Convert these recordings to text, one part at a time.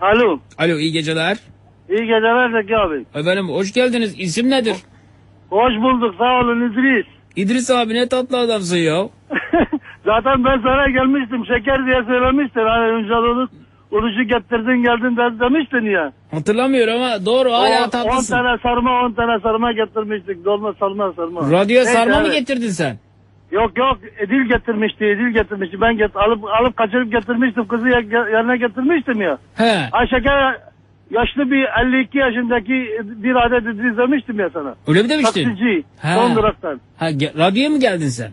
Alo. Alo iyi geceler. İyi geceler Zeki abi. Efendim hoş geldiniz. İsim nedir? Hoş bulduk. Sağ olun İdris. İdris abi ne tatlı adamsın ya. Zaten ben sana gelmiştim. Şeker diye söylemiştin. Hani önce onu Uruşu getirdin geldin de demiştin ya. Hatırlamıyorum ama doğru hala 10 tatlısın. tane sarma 10 tane sarma getirmiştik. Dolma sarma sarma. Radyoya Neyse, sarma mı evet. getirdin sen? Yok yok Edil getirmişti. Edil getirmişti. Ben get alıp alıp kaçırıp getirmiştim. Kızı yanına getirmiştim ya. He. Ay şeker yaşlı bir 52 yaşındaki bir adet İdris demiştim ya sana. Öyle mi demiştin? Taksici. Ha. Son duraktan. Ha, radyoya mı geldin sen?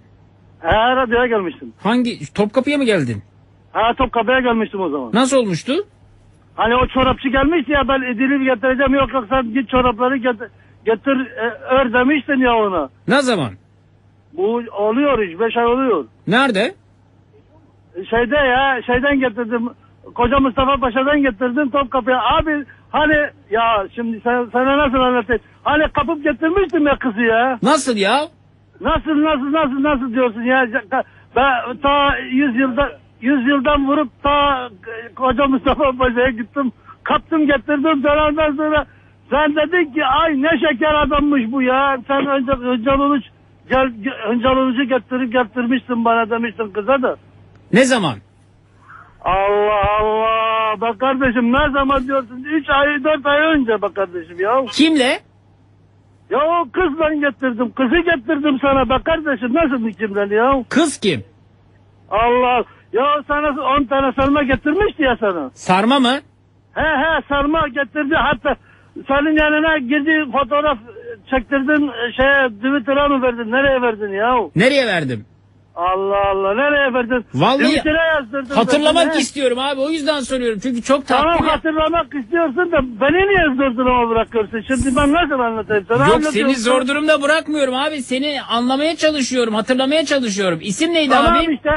Ha radyoya gelmiştim. Hangi? Topkapı'ya mı geldin? Ha Topkapı'ya gelmiştim o zaman. Nasıl olmuştu? Hani o çorapçı gelmişti ya ben Edil'i getireceğim yok yok sen git çorapları getir, getir e, ör demiştin ya ona. Ne zaman? Bu oluyor iş 5 ay oluyor. Nerede? Şeyde ya şeyden getirdim. Koca Mustafa Paşa'dan getirdim Topkapı'ya. Abi hani ya şimdi sen, sana nasıl anlatayım? Hani kapıp getirmiştim ya kızı ya. Nasıl ya? Nasıl nasıl nasıl nasıl diyorsun ya? Ben ta 100 yılda 100 yıldan vurup ta koca Mustafa Paşa'ya gittim. Kaptım getirdim dönemden sonra sen dedin ki ay ne şeker adammış bu ya. Sen önce Öncal Uluç gel, Öncal Uluç'u getirip getirmişsin bana demiştin kıza da. Ne zaman? Allah Allah. Bak kardeşim ne zaman diyorsun? 3 ay 4 ay önce bak kardeşim ya. Kimle? Ya o kız ben getirdim. Kızı getirdim sana bak kardeşim. Nasıl kimden ya? Kız kim? Allah. Ya sana 10 tane sarma getirmişti ya sana. Sarma mı? He he sarma getirdi. Hatta senin yanına girdi fotoğraf çektirdin şeye Twitter'a mı verdin? Nereye verdin ya? Nereye verdim? Allah Allah nereye verdin? Vallahi Twitter'a yazdırdın. Hatırlamak he. istiyorum abi o yüzden soruyorum. Çünkü çok tatlı. Tamam bir- hatırlamak istiyorsun da beni niye zor duruma bırakıyorsun? Şimdi ben nasıl anlatayım sana? Yok seni zor durumda bırakmıyorum abi. Seni anlamaya çalışıyorum, hatırlamaya çalışıyorum. İsim neydi Tamam abi? işte.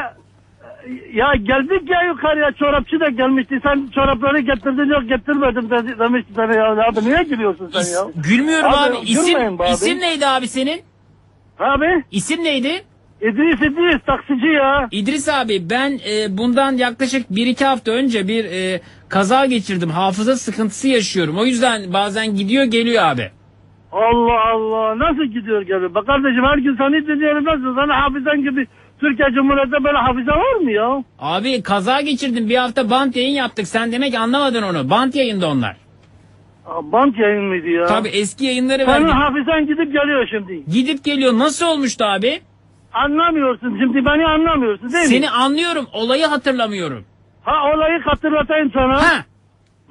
Ya geldik ya yukarıya çorapçı da gelmişti. Sen çorapları getirdin yok getirmedim dedi, demişti sana ya. Abi niye gülüyorsun sen ya? Gülmüyorum Abi, abi. İsim, abi. isim neydi abi senin? Abi İsim neydi? İdris İdris taksici ya. İdris abi ben e, bundan yaklaşık 1-2 hafta önce bir e, kaza geçirdim. Hafıza sıkıntısı yaşıyorum. O yüzden bazen gidiyor geliyor abi. Allah Allah nasıl gidiyor geliyor? Bak kardeşim her gün seni dinliyorum nasıl? Sana hafızan gibi Türkiye Cumhuriyeti'nde böyle hafıza var mı ya? Abi kaza geçirdim. Bir hafta bant yayın yaptık. Sen demek anlamadın onu. Bant yayında onlar. Aa, Bant yayın mıydı ya? Tabii eski yayınları var. Senin hafızan gidip geliyor şimdi. Gidip geliyor. Nasıl olmuştu abi? Anlamıyorsun şimdi beni anlamıyorsun değil mi? Seni anlıyorum. Olayı hatırlamıyorum. Ha olayı hatırlatayım sana. Ha.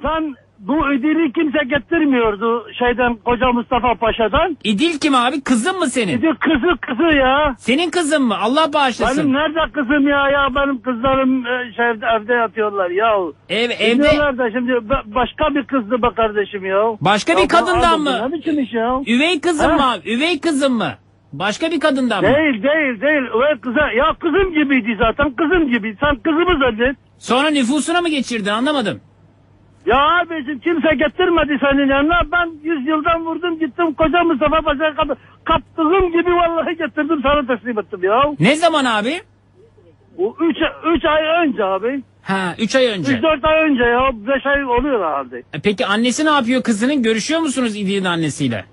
Sen bu ödülü kimse getirmiyordu şeyden Koca Mustafa Paşa'dan. İdil kim abi? Kızın mı senin? Dedi kızı kızı ya. Senin kızın mı? Allah bağışlasın. Benim nerede kızım ya ya benim kızlarım e, şey, evde yatıyorlar ya. Ev, evde da şimdi başka bir kızdı be kardeşim ya. Başka Ya bir kadından mı? Ne biçim iş ya? üvey kızın Ha? mı abi? Üvey kızın mı? Başka bir kadından mı? Değil değil değil. Öyle kıza, ya kızım gibiydi zaten kızım gibi. Sen kızımı zannet. Sonra nüfusuna mı geçirdin anlamadım. Ya abicim kimse getirmedi senin yanına. Ben yüz yıldan vurdum gittim koca Mustafa Paşa'ya kadar. Kaptığım gibi vallahi getirdim sana teslim ettim ya. Ne zaman abi? O üç, üç ay önce abi. Ha 3 ay önce. Üç dört ay önce ya. Beş ay oluyor herhalde. E Peki annesi ne yapıyor kızının? Görüşüyor musunuz İdil'in annesiyle?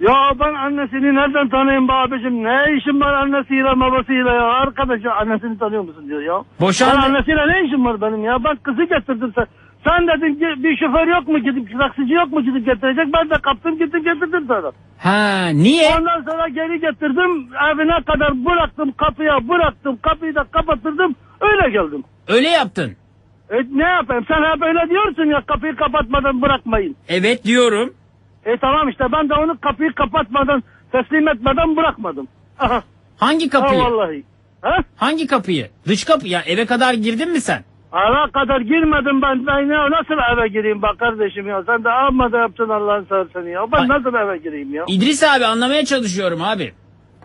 Ya ben annesini nereden tanıyayım be abicim? Ne işim var annesiyle babasıyla ya? Arkadaş ya annesini tanıyor musun diyor ya. Boşandı. Ben annesiyle ne işim var benim ya? Ben kızı getirdim sen. Sen dedin ki bir şoför yok mu gidip taksici yok mu gidip getirecek? Ben de kaptım gittim getirdim sana. Ha niye? Ondan sonra geri getirdim evine kadar bıraktım kapıya bıraktım kapıyı da kapattırdım öyle geldim. Öyle yaptın. E ne yapayım sen hep öyle diyorsun ya kapıyı kapatmadan bırakmayın. Evet diyorum. E tamam işte ben de onu kapıyı kapatmadan teslim etmeden bırakmadım. Aha. Hangi Ha kapıyı? vallahi. Ha? Hangi kapıyı? Dış kapı. Ya eve kadar girdin mi sen? Eve kadar girmedim ben. Ben ya nasıl eve gireyim bak kardeşim ya. Sen de amma da yaptın Allah'ın seversen ya. Ben Ay. nasıl eve gireyim ya? İdris abi anlamaya çalışıyorum abi.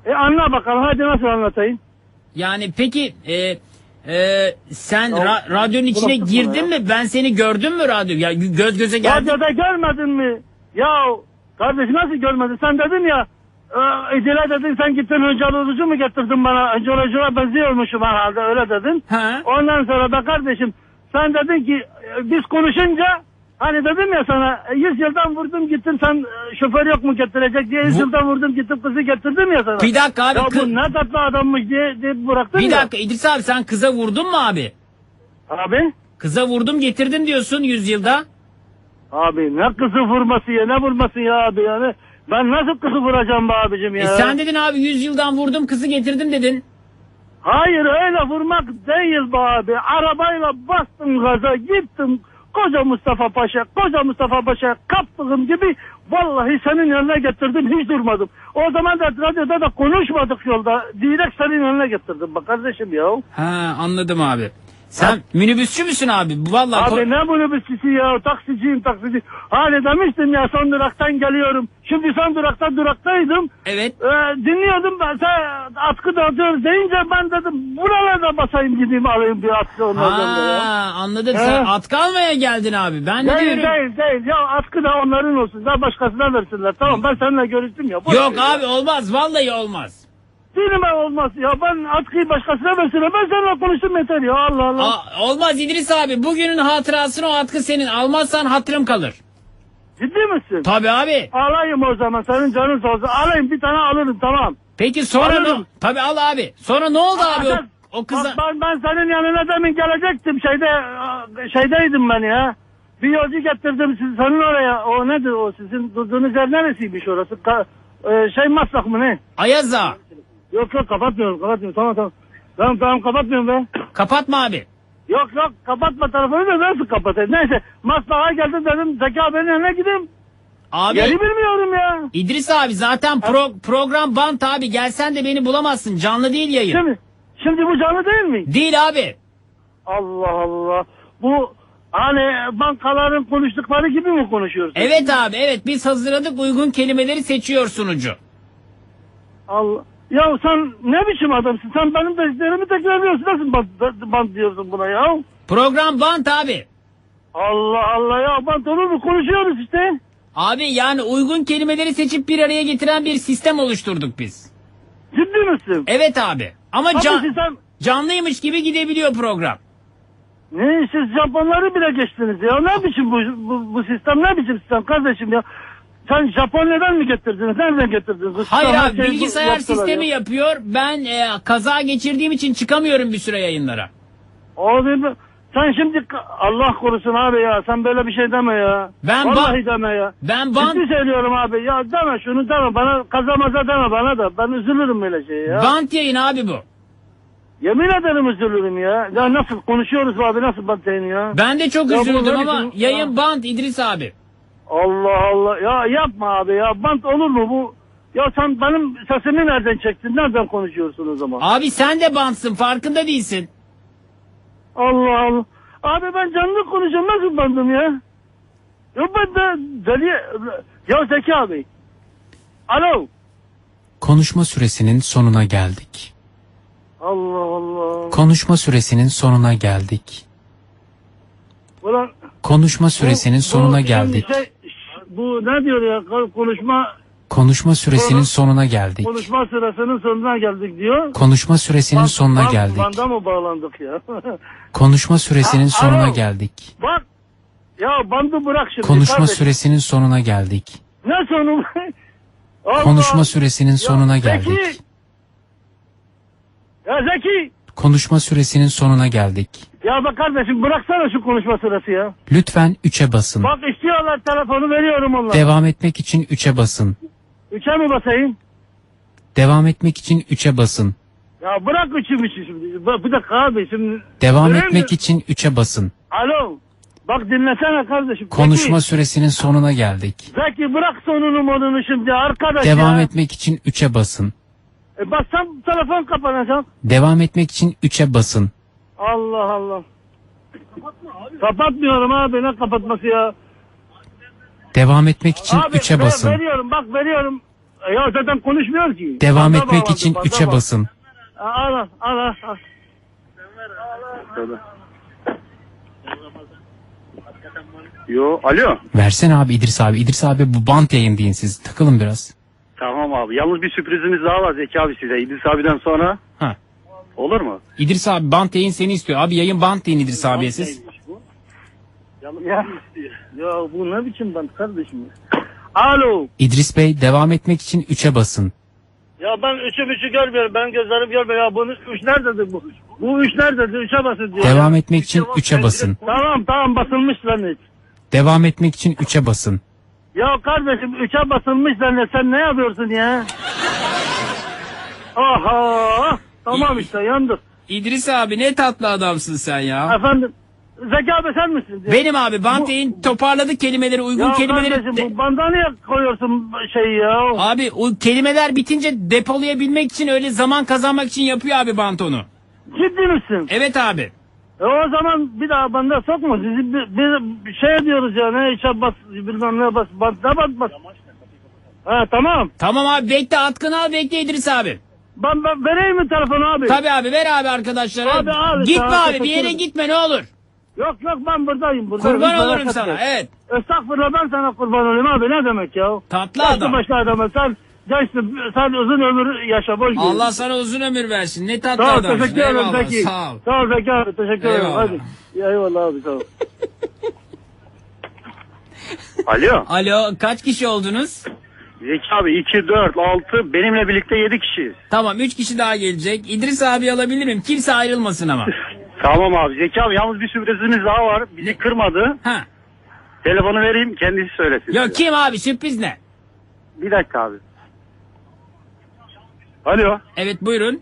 E anla bakalım hadi nasıl anlatayım? Yani peki e, e, sen Ya, ra- radyonun içine girdin mi? Ben seni gördüm mü radyo? Ya göz göze geldin. Radyoda görmedin mi? Ya kardeş nasıl görmedin? Sen dedin ya e, İdil'e dedin sen gittin Hıncal Ulucu mu getirdin bana? Hıncal Ulucu'na benziyormuşum herhalde öyle dedin. Ha? Ondan sonra da kardeşim sen dedin ki e, biz konuşunca Hani dedim ya sana e, 100 yıldan vurdum gittim sen e, şoför yok mu getirecek diye 100 Bu- yıldan vurdum gittim kızı getirdim ya sana. Bir dakika abi. Ya kı- bu ne tatlı adammış diye, diye bıraktın bir ya. dakika İdris abi sen kıza vurdun mu abi? Abi. Kıza vurdum getirdim diyorsun 100 yılda. Abi ne kızı vurması ya ne vurması ya abi yani. Ben nasıl kızı vuracağım be abicim ya. E sen dedin abi 100 yıldan vurdum kızı getirdim dedin. Hayır öyle vurmak değil be abi. Arabayla bastım gaza gittim. Koca Mustafa Paşa, koca Mustafa Paşa kaptığım gibi vallahi senin yanına getirdim hiç durmadım. O zaman da radyoda da konuşmadık yolda. Direkt senin yanına getirdim bak kardeşim ya. Ha anladım abi. Sen minibüsçü müsün abi? Vallahi Abi ne minibüsçüsü ya taksiciyim taksici. Hani demiştim ya son duraktan geliyorum. Şimdi son durakta duraktaydım. Evet. Ee, dinliyordum ben sen atkı dağıtıyoruz deyince ben dedim buralarda basayım gideyim alayım bir atkı onlardan da ya. Ha anladım. Sen He. atkı almaya geldin abi. Ben de Değil diyorum. değil değil ya atkı da onların olsun da başkasına versinler tamam ben seninle görüştüm ya. Boş Yok ver ya. abi olmaz. Vallahi olmaz. Dinime olmaz ya ben atkıyı başkasına versinler ben seninle konuştum yeter ya Allah Allah. Aa, olmaz İdris abi. Bugünün hatırasını o atkı senin. Almazsan hatırım kalır. Ciddi misin? Tabii abi. Alayım o zaman senin canın sağ olsun alayım bir tane alırım tamam. Peki sonra ne? Alırım. Tabii al abi. Sonra ne oldu abi o, o kıza? bak ben, ben senin yanına demin gelecektim şeyde şeydeydim ben ya. Bir yolcu getirdim siz, senin oraya. O nedir o sizin durduğunuz yer neresiymiş orası? Ka- e, şey maslak mı ne? Ayaza. Yok yok kapatmıyorum kapatmıyorum tamam tamam. Tamam tamam kapatmıyorum be. Kapatma abi. Yok yok kapatma telefonu da nasıl kapatayım? Neyse maslağa geldim dedim Zeki abinin yanına gideyim. Abi Yeri bilmiyorum ya. İdris abi zaten pro- program bant abi. Gelsen de beni bulamazsın. Canlı değil yayın. Şimdi, şimdi bu canlı değil mi? Değil abi. Allah Allah. Bu hani bankaların konuştukları gibi mi konuşuyorsun? Evet abi evet biz hazırladık uygun kelimeleri seçiyor sunucu. Allah. Ya sen ne biçim adamsın? Sen benim dediklerimi tekrarlıyorsun. Nasıl bant, bant diyorsun buna ya? Program bant abi. Allah Allah ya bant olur mu? Konuşuyoruz işte. Abi yani uygun kelimeleri seçip bir araya getiren bir sistem oluşturduk biz. Ciddi misin? Evet abi. Ama can, sen canlıymış gibi gidebiliyor program. ne siz Japonları bile geçtiniz ya. Ne biçim bu, bu, bu sistem ne biçim sistem kardeşim ya? Sen Japonya'dan mı getirdiniz? Nereden getirdiniz? Hayır abi şeyi bu- bilgisayar yaptılar sistemi ya. yapıyor. Ben e, kaza geçirdiğim için çıkamıyorum bir süre yayınlara. Abi sen şimdi Allah korusun abi ya. Sen böyle bir şey deme ya. Ben Vallahi deme ya. Ben bant, Ciddi söylüyorum abi. Ya deme şunu deme. Bana kazamaza deme bana da. Ben üzülürüm böyle şeye ya. bant yayın abi bu. Yemin ederim üzülürüm ya. Ya nasıl konuşuyoruz abi nasıl batayım ya? Ben de çok Ya üzüldüm ama yayın Ya. bant İdris abi. Allah Allah. Ya yapma abi ya. Bant olur mu bu? Ya sen benim sesimi nereden çektin? Nereden konuşuyorsun o zaman? Abi sen de bantsın farkında değilsin. Allah Allah. Abi ben canlı konuşuyorum. Nasıl bandım ya? Ya ben de deli... Ya Zeki abi. Alo. Konuşma süresinin sonuna geldik. Allah Allah. Konuşma süresinin sonuna geldik. Ulan, Konuşma süresinin bu- sonuna geldik. şey- bu ne diyor ya? Konuşma Konuşma süresinin Sonra- sonuna geldik. konuşma sırasının sonuna geldik diyor. Konuşma süresinin Bak- sonuna bak- geldik. Banda mı bağlandık ya? Konuşma süresinin A- sonuna alo. geldik. Bak. Ya bandı bırak şimdi. Konuşma kardeşim. süresinin sonuna geldik. Ne sonu? Allah- Konuşma süresinin Ya sonuna Zeki! geldik. Ya Zeki. Konuşma süresinin sonuna geldik. Ya bak kardeşim bıraksana şu konuşma sırası ya. Lütfen 3'e basın. Bak istiyorlar telefonu veriyorum onlara. Devam etmek için 3'e basın. Üçe mi basayım? Devam etmek için 3'e basın. Ya bırak üçü üçü şimdi. Bak bir dakika abi şimdi. Devam Görüyor etmek musun? için 3'e basın. Alo. Bak dinlesene kardeşim. Konuşma Zeki, süresinin sonuna geldik. Zeki bırak sonunu monunu şimdi arkadaş Devam ya. etmek için 3'e basın. E bassam telefon kapanacak. Devam etmek için 3'e basın. Allah Allah. Kapatmıyorum abi ne kapatması ya. Devam etmek için abi 3'e ver- basın. veriyorum bak veriyorum. E Ya zaten konuşmuyor ki. Devam Banda etmek bağlandı, için banda 3'e bağlandı. basın. Al al al al. al. Yo, alo. Versene abi İdris abi. İdris abi bu bant yayın deyin siz. Takılın biraz. Tamam abi. Yalnız bir sürprizimiz daha var Zeki abi size. İdris abiden sonra. Ha. Olur mu? İdris abi bant yayın seni istiyor. Abi yayın bant deyin İdris abiye siz. Ya, ya bu ne biçim bant kardeşim ya? Alo. İdris Bey devam etmek için 3'e basın. Ya ben üçü üçü görmüyorum. Ben gözlerim görmüyor. Ya bunun üç nerededir bu? Bu üç nerededir? Üçe basın diyor. Devam etmek için 3'e basın. Tamam tamam basılmış zannet. Devam etmek için 3'e basın. Ya kardeşim üçe basılmış zannet. Sen ne yapıyorsun ya? Aha. Tamam işte yandık. İdris abi ne tatlı adamsın sen ya. Efendim. Zeki abi sen misin? Benim abi Bantey'in toparladı kelimeleri uygun ya kelimeleri. kardeşim de- bu bandaniye koyuyorsun şeyi ya. Abi o kelimeler bitince depolayabilmek için öyle zaman kazanmak için yapıyor abi Banton'u. Ciddi misin? Evet abi. E o zaman bir daha banda sokma. Sizi bir, bir, bir şey diyoruz ya. Ne işe bas bilmem ne bas. bas ne bas bas. Ha tamam. Tamam abi bekle atkını al bekle İdris abi. Ben, ben vereyim mi telefonu abi? Tabi abi ver abi arkadaşlara. Abi, al, Gitme ol, abi bir yere gitme ne olur. Yok yok ben buradayım. buradayım. Kurban Hiç olurum sana evet. Estağfurullah ben sana kurban olayım abi ne demek ya? Tatlı Yaşlı adam. başlı adam. Sen gençsin. Sen uzun ömür yaşa. Boş ver. Allah sana uzun ömür versin. Ne tatlı Sağ ol adamsın. teşekkür ederim Eyvallah, Zeki. Sağ ol. Sağ ol Zeki abi teşekkür ederim. Eyvallah. Hadi. Eyvallah abi sağ ol. Alo. Alo kaç kişi oldunuz? Zeki abi 2, 4, 6 benimle birlikte 7 kişiyiz. Tamam 3 kişi daha gelecek. İdris abi alabilirim. Kimse ayrılmasın ama. Tamam abi. Zeki abi yalnız bir sürprizimiz daha var. Bizi kırmadı. Ha. Telefonu vereyim kendisi söylesin. Yok size. kim abi sürpriz ne? Bir dakika abi. Alo. Evet buyurun.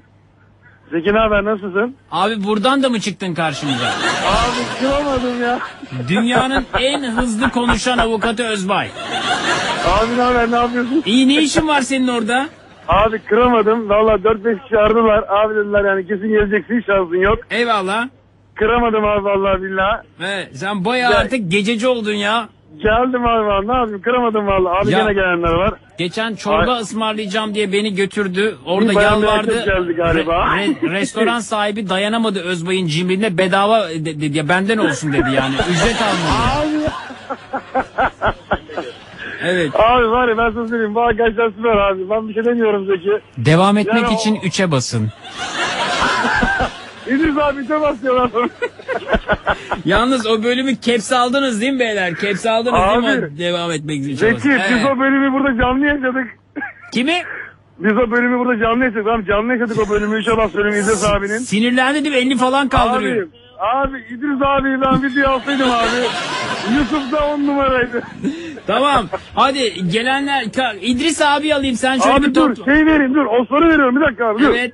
Zeki ne haber nasılsın? Abi buradan da mı çıktın karşımıza? Abi kıramadım ya. Dünyanın en hızlı konuşan avukatı Özbay. Abi ne haber ne yapıyorsun? İyi ne işin var senin orada? Abi kıramadım. Valla 4-5 kişi aradılar. Abi dediler yani kesin geleceksin şansın yok. Eyvallah. Kıramadım abi vallahi billahi. Evet, sen bayağı Ya- artık gececi oldun ya. Geldim abi vallahi ne yapayım kıramadım vallahi. Abi Ya- gene gelenler var. Geçen çorba ısmarlayayım diye beni götürdü. Orada Bir bayan bir yalvardı. erkek geldi galiba. Re- re- restoran sahibi dayanamadı Özbay'ın cimriliğine bedava de- dedi ya benden olsun dedi yani. Ücret almadı. Abi, Evet. abi var ya ben sana söyleyeyim. Bu arkadaşlar süper abi. Ben bir şey demiyorum Zeki. Devam etmek Yani o- için 3'e basın. İdris abi de basıyorlar. Yalnız o bölümü caps aldınız değil mi beyler? Caps aldınız değil mi? Abi. o Devam etmek için. Zeki çalışın. biz o bölümü burada canlı yaşadık. Kimi? Biz o bölümü burada canlı yaşadık. Tamam canlı yaşadık o bölümü. İnşallah bölümü İdris abinin. Sinirlendi değil mi? Elini falan kaldırıyor. Abi, abi İdris abi ben video alsaydım abi. Yusuf da on numaraydı. Tamam. Hadi gelenler Ka- İdris abi alayım sen şöyle abi bir dur top. şey vereyim dur. O soru veriyorum bir dakika abi dur. Evet.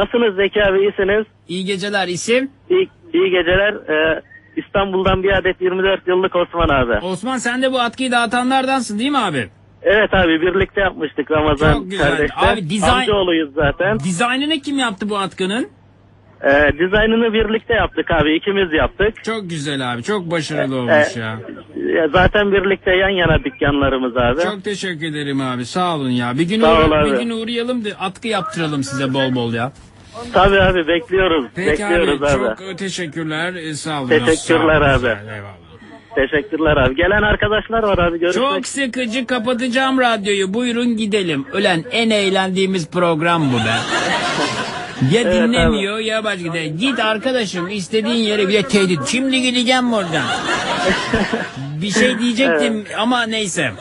Nasılsınız Zeki abi iyisiniz? İyi geceler isim. İyi, iyi geceler. Ee, İstanbul'dan bir adet 24 yıllık Osman abi. Osman sen de bu atkıyı dağıtanlardansın değil mi abi? Evet abi birlikte yapmıştık Ramazan Çok güzel. Abi, dizayn- Amcaoğluyuz zaten. Dizaynını kim yaptı bu atkının? Ee, dizaynını birlikte yaptık abi ikimiz yaptık. Çok güzel abi. Çok başarılı olmuş ya. Ya zaten birlikte yan yana dükkanlarımız abi. Çok teşekkür ederim abi. Sağ olun ya. Bir gün Sağ ol uğra- abi. bir gün uğrayalım da atkı yaptıralım size bol bol ya. Tabii abi bekliyoruz. Peki bekliyoruz abi, abi. çok teşekkürler. Ee, Sağ olun. Teşekkürler Sağ olun. abi. Eyvallah. Teşekkürler abi. Gelen arkadaşlar var abi görüşmek Çok sıkıcı kapatacağım radyoyu. Buyurun gidelim. Ölen en eğlendiğimiz program bu be. Ya Evet, dinlemiyor ya başka de. Git arkadaşım istediğin yere bir de tehdit. Şimdi gideceğim buradan. bir şey diyecektim ama neyse.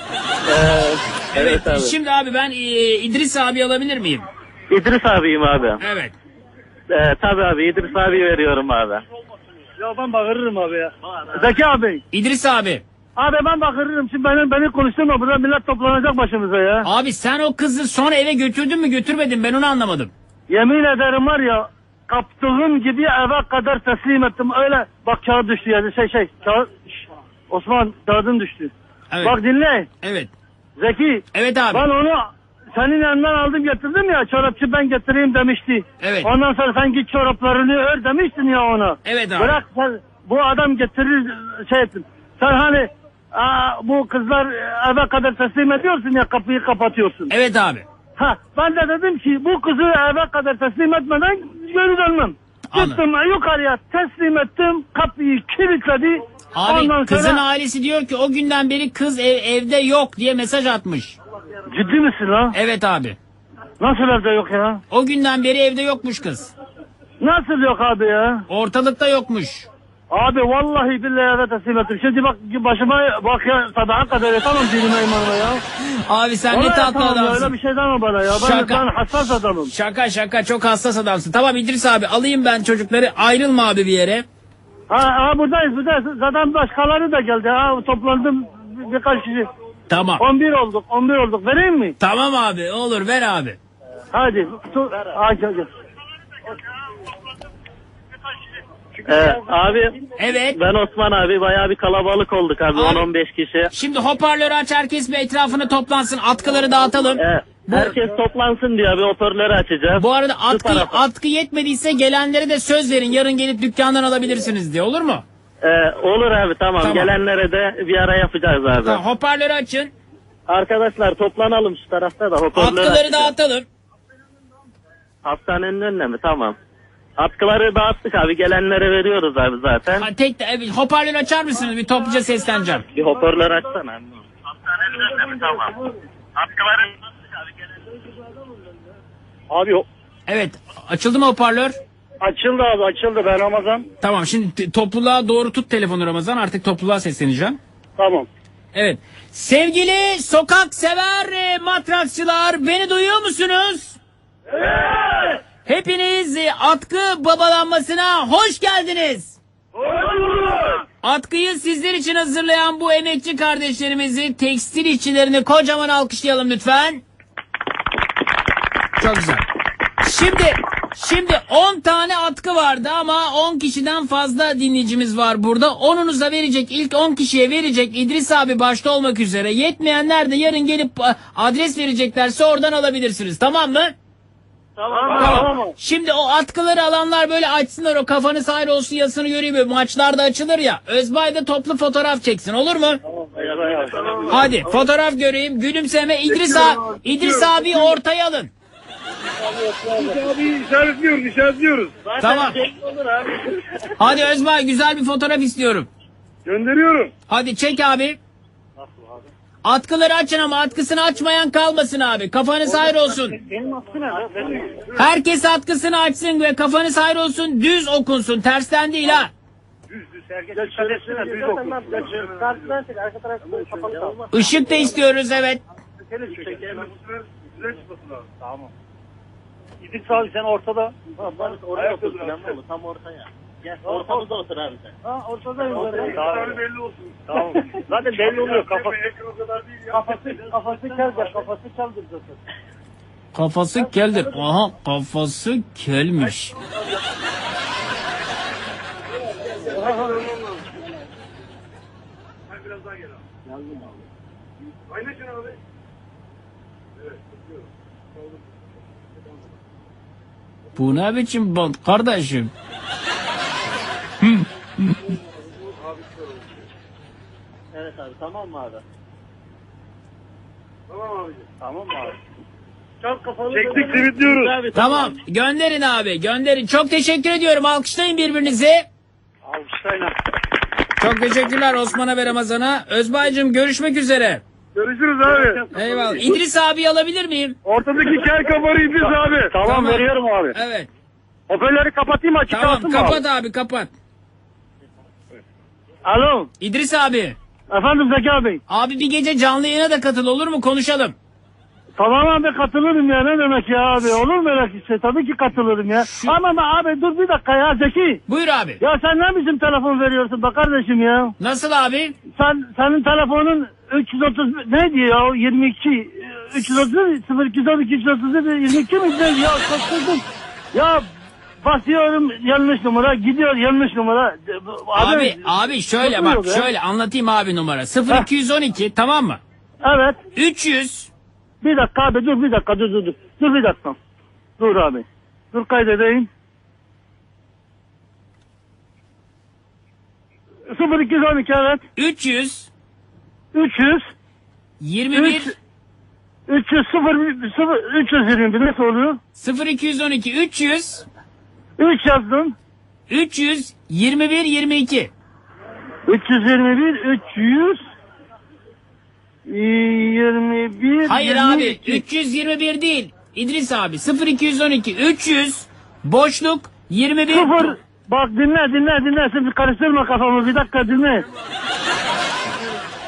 Evet, Evet abi. şimdi abi ben e, İdris abi alabilir miyim? İdris abiyim abi. Evet. Ee, tabii abi İdris abi veriyorum abi. Ya ben bağırırım abi ya. Zeki abi. İdris abi. Abi ben bağırırım. Şimdi beni, beni konuşturma. Burada millet toplanacak başımıza ya. Abi sen o kızı sonra eve götürdün mü götürmedin ben onu anlamadım. Yemin ederim var ya kaptığım gibi eve kadar teslim ettim. Öyle bak kağıt düştü yani şey şey. Kağıt, Şş, Osman kağıdın düştü. Evet. Bak dinle. Evet. Zeki. Evet abi. Ben onu senin yanından aldım getirdim ya çorapçı ben getireyim demişti. Evet. Ondan sonra sen git çoraplarını ör demiştin ya ona. Evet abi. Bırak sen bu adam getirir şey ettin. Sen hani aa, bu kızlar eve kadar teslim ediyorsun ya kapıyı kapatıyorsun. Evet abi. Ha ben de dedim ki bu kızı eve kadar teslim etmeden geri dönmem. Anladım. Gittim yukarıya teslim ettim kapıyı kilitledi. Abi Ondan kızın sonra ailesi diyor ki o günden beri kız ev- evde yok diye mesaj atmış. ciddi misin lan? Evet abi. Nasıl evde yok ya? O günden beri evde yokmuş kız. Nasıl yok abi ya? Ortalıkta yokmuş. Abi vallahi billahi eve teslim ettim. Şimdi bak başıma bak ya sabaha kadar yatamam dinime imanıma ya. Abi sen ne Vallahi tatlı yatamam ya, adamsın. Öyle bir şey deme bana ya. Ben, Şaka. ben hassas adamım. Şaka şaka çok hassas adamsın. Tamam İdris abi alayım ben çocukları ayrılma abi bir yere. Ha, ha buradayız buradayız. Zaten başkaları da geldi. Ha toplandım bir- birkaç kişi. Tamam. 11 olduk 11 olduk. Vereyim mi? Tamam abi olur ver abi. Hadi. Tu, aç aç. Ee, abi Evet. ben Osman abi bayağı bir kalabalık olduk abi, Abi. 10-15 kişi. Şimdi hoparlörü aç herkes bir etrafını toplansın atkıları dağıtalım. Ee, Bu- herkes toplansın diyor abi hoparlörü açacağız. Bu arada Şu atkı, tarafa. atkı yetmediyse gelenlere de söz verin. Yarın gelip dükkandan alabilirsiniz diye olur mu? Ee, olur abi tamam. Tamam. Gelenlere de bir ara yapacağız abi. Tamam, hoparlörü açın. Arkadaşlar toplanalım şu tarafta da hoparlörü Atkıları açacağız. dağıtalım. Hastanenin önüne mi? Tamam. Atkıları dağıttık abi. Gelenlere veriyoruz abi zaten. Ha, tek de, evet, hoparlörü açar mısınız? Bir topluca sesleneceğim. Bir hoparlör açsana. Hastanenin mi? Tamam. Atkıları dağıttık abi. Gelenlere... Abi o- Evet açıldı mı hoparlör? açıldı abi açıldı ben Ramazan. Tamam şimdi t- topluluğa doğru tut telefonu Ramazan. Artık topluluğa sesleneceğim. Tamam. Evet. Sevgili sokak sever e, matrakçılar beni duyuyor musunuz? Hepiniz e, atkı babalanmasına hoş geldiniz. Atkıyı sizler için hazırlayan bu emekçi kardeşlerimizi tekstil işçilerini kocaman alkışlayalım lütfen. Çok güzel. Şimdi şimdi 10 tane atkı vardı ama 10 kişiden fazla dinleyicimiz var burada. Onunuza verecek ilk 10 kişiye verecek İdris abi başta olmak üzere. Yetmeyenler de yarın gelip a, adres vereceklerse oradan alabilirsiniz. Tamam mı? Tamam. Tamam. Şimdi o atkıları alanlar böyle açsınlar o kafanı sahil olsun yasını göreyim. Böyle Maçlarda açılır ya. Özbay da toplu fotoğraf çeksin olur mu? Hadi fotoğraf göreyim. Gülümseme İdris, abi, İdris abi ortaya alın. Abi işaretliyoruz işaretliyoruz. Tamam. Hadi Özbay güzel bir fotoğraf istiyorum. Gönderiyorum. Hadi çek abi. Atkıları açın ama atkısını açmayan kalmasın abi. Kafanız hayır olsun. Benim atkı nerede? Herkes atkısını açsın ve kafanız hayır olsun. Düz okunsun. Tersten değil ha. Düz kal. Işık da istiyoruz evet. Tamam. İdris abi sen ortada. Tam ortaya. Gel ortamızda otur abi sen. Ha ortadayım. Tamam. belli olsun. Tamam. Zaten belli oluyor kafası. Kafası kafası keldir. Kafası keldir zaten. Kafası keldir. Aha kafası kelmiş. Bu ne biçim bant kardeşim? Evet abi tamam mı abi? Tamam mı abi? Çok kafalı. Çektik simitliyoruz. Abi, Tamam gönderin abi gönderin. Çok teşekkür ediyorum. Alkışlayın birbirinizi. Alkışlayla. Çok teşekkürler Osman'a ve Ramazan'a. Özbaycığım görüşmek üzere. Görüşürüz abi. Eyvallah. İdris abi alabilir miyim? Ortadaki kel kabarı İdris abi. Tamam, Tamam. veriyorum abi. Evet. Hoparlörü kapatayım açık Tamam kalsın mı kapat abi? abi kapat. Alo. İdris abi. Efendim Zeki abi. Abi bir gece canlı yayına da katıl olur mu konuşalım. Tamam abi katılırım ya ne demek ya abi olur mu öyle şey tabii ki katılırım ya. Ama ama abi dur bir dakika ya Zeki. Buyur abi. Ya sen ne bizim telefon veriyorsun be kardeşim ya. Nasıl abi? Sen senin telefonun 330 neydi ya 22 330 0212 331 22 mi ne ya kaçırdım. Ya basıyorum yanlış numara gidiyor yanlış numara. Abi abi şöyle çok bak ya. şöyle anlatayım abi numara. 0212 tamam mı? Evet 300 bir dakika abi dur bir dakika dur dur dur. Dur bir dakika. Dur abi. Dur kaydedeyim. 0212 evet. 300 300 21 Üç- 300 0 0 321 nasıl oluyor? 0212 300 3 yazdım. 300 21 22 321 300 21 Hayır abi 22. 321 değil. İdris abi 0212 300 boşluk 21 0 Bak dinle dinle dinle şimdi karıştırma kafamı bir dakika dinle.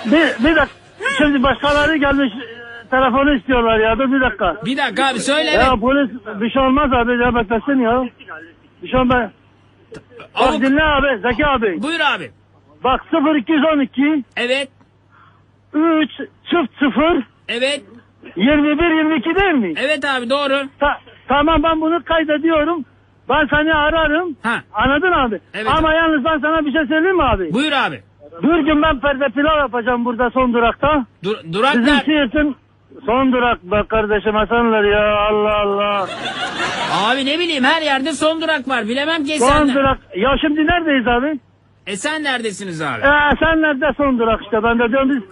Bir, bir dakika. Şimdi başkaları gelmiş e, telefonu istiyorlar ya dur bir dakika. Bir dakika abi söyle. Ya polis bir şey olmaz abi ya beklesin ya. Bir şey olmaz. Bak Avuk- dinle abi Zeki abi. Buyur abi. Bak 0212 Evet. 3 çift 0 Evet. 21 22 değil mi? Evet abi doğru. Ta- tamam ben bunu kaydediyorum. Ben seni ararım. Ha. Anladın abi? Evet. Ama yalnız ben sana bir şey söyleyeyim mi abi? Buyur abi. Bir gün ben perde pilav yapacağım burada son durakta. Dur, durak Bizim ner- Siirt'in son durak be kardeşim Hasanlar ya Allah Allah. Abi ne bileyim her yerde son durak var. Bilemem ki Son sen. durak. Ya şimdi neredeyiz abi? E sen neredesiniz abi? Ee, sen nerede son durak işte ben de diyorum biz.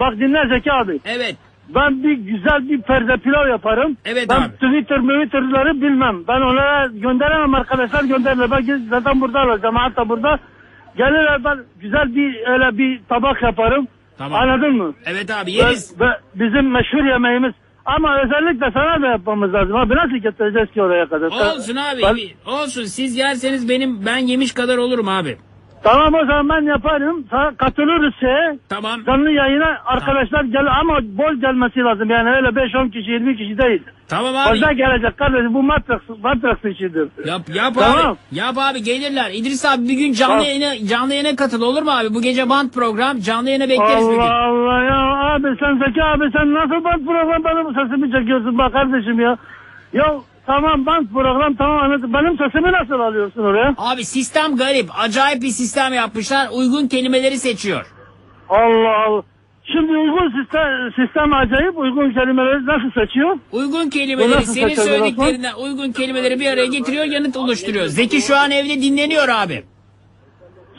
Bak dinle Zeki abi. Evet. Ben bir güzel bir perde pilav yaparım. Evet ben abi. Twitter, Twitter'ları bilmem. Ben onlara gönderemem arkadaşlar gönderirler. Ben zaten burada alacağım hatta burada. Gelirler ben güzel bir öyle bir tabak yaparım. Tamam. Anladın mı? Evet abi Ve, yeriz. ve bizim meşhur yemeğimiz. Ama özellikle sana da yapmamız lazım. Abi nasıl getireceğiz ki oraya kadar? Olsun abi. Ben- Olsun. Siz yerseniz benim ben yemiş kadar olurum abi. Tamam o zaman ben yaparım. Sana katılırız şeye. Tamam. Canlı yayına arkadaşlar gel ama bol gelmesi lazım. Yani öyle 5-10 kişi 20 kişi değil. Tamam abi. Fazla gelecek kardeşim bu Matrax, Matrax işidir. Yap yap Tamam. abi. Yap abi gelirler. İdris abi bir gün canlı Tamam. yayına canlı yayına katıl olur mu abi? Bu gece band program canlı yayına bekleriz bir gün. Allah Allah ya abi sen Zeki abi sen nasıl band program benim sesimi çekiyorsun bak kardeşim ya. Ya tamam band program tamam anladım. Benim sesimi nasıl alıyorsun oraya? Abi sistem garip. Acayip bir sistem yapmışlar. Uygun kelimeleri seçiyor. Allah Allah. Şimdi uygun sistem, sistem acayip uygun kelimeleri nasıl seçiyor? Uygun kelimeleri nasıl senin seçiyor söylediklerinden uygun kelimeleri bir araya getiriyor yanıt oluşturuyor. Zeki şu an evde dinleniyor abi.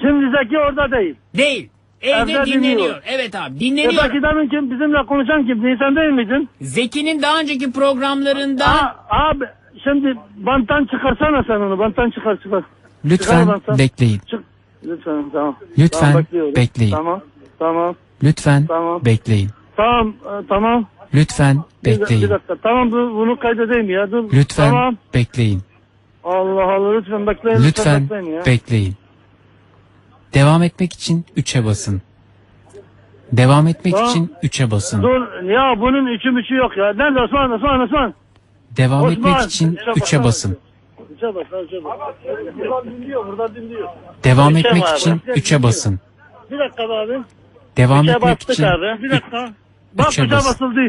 Şimdi Zeki orada değil. Değil. Evde Evde dinleniyor. dinliyor. Evet abi E dinleniyor. peki demin kim bizimle konuşan kimdi? Sen değil miydin? Zeki'nin daha önceki programlarında Aa, abi şimdi banttan çıkarsana sen onu. Banttan çıkar çıkar. Lütfen Çıkar banttan. bekleyin. Çık. Lütfen tamam. Lütfen Tamam, bekliyorum. bekleyin. Tamam. Tamam. Lütfen Tamam. bekleyin. Tamam. e, tamam. Lütfen Bir, bir bekleyin. dakika. Tamam bu, bunu kaydedeyim ya. Dur. Lütfen Tamam. bekleyin. Allah Allah lütfen bekleyin. Lütfen bekleyin ya. bekleyin. Devam etmek için 3'e basın. Devam etmek Tamam. için 3'e basın. Dur. Ya bunun üçü müçü yok ya. Nerede Osman? Osman Osman. Devam Osman. etmek için Üçe 3'e basana. basın. Üçe bak. Üçe bak. Buradan dinliyor. Buradan dinliyor. Devam Üçe etmek var, için bak. 3'e basın. Bir dakika abi. Devam Üçe etmek için abi. Bir dakika. Bak üçe üçe bas. basıldı.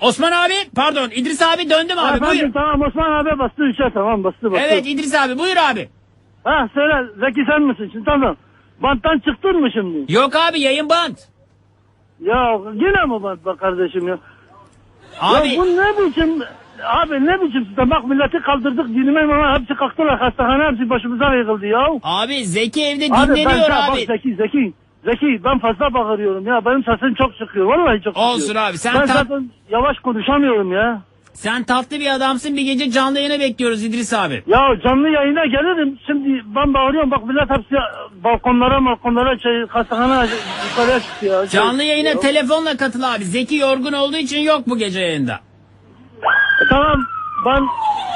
Osman abi pardon İdris abi döndüm abi Efendim buyur. tamam Osman abi bastı üçe tamam bastı bastı. Evet İdris abi buyur abi. Ha söyle Zeki sen misin şimdi tamam. Banttan çıktın mı şimdi? Yok abi yayın band. Ya yine mi bant be kardeşim ya? Abi Ya bu ne biçim abi ne biçim sistem bak milleti kaldırdık dinime ama hepsi kalktılar hastahane hepsi başımıza yıkıldı ya. abi Zeki evde Abi ben dinleniyor bak abi. Zeki Zeki Zeki ben fazla bağırıyorum ya benim sesim çok çıkıyor vallahi çok çıkıyor. Olsun abi, sen Ben ta- zaten yavaş konuşamıyorum ya. Sen tatlı bir adamsın bir gece canlı yayına bekliyoruz İdris abi. Ya canlı yayına gelirim şimdi ben bağırıyorum bak millet hepsi balkonlara balkonlara şey hastahane yukarıya çıktı ya. Şey- Canlı yayına telefonla katıl abi. Zeki yorgun olduğu için yok bu gece yayında. Tamam ben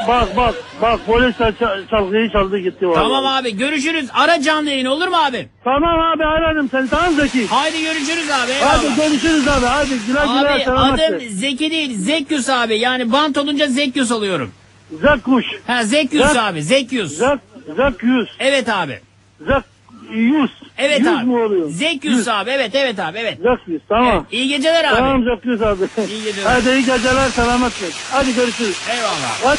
bak bak bak polis çal- çalgıyı çaldı gitti vallahi. Tamam abi görüşürüz. Ara canlı yayın olur mu abi? Tamam abi aradım seni tamam Zeki. Haydi görüşürüz abi. Hadi eyvallah. görüşürüz abi hadi güle güle Abi selametle. adım Zeki değil Zekyus abi. Yani bant olunca Zekyus oluyorum. Zekkuş. Ha Zekyus Zek- abi Zekyus. Zek, Zek yüz. Evet abi. Zek yüz. Evet yüz abi. mu oluyor? Zekyus Yüz. abi evet evet abi evet. Zek yüz tamam. Evet, İyi geceler abi. Tamam Zek yüz abi. İyi geceler. Hadi iyi geceler selametle. Hadi görüşürüz. Eyvallah. Hadi.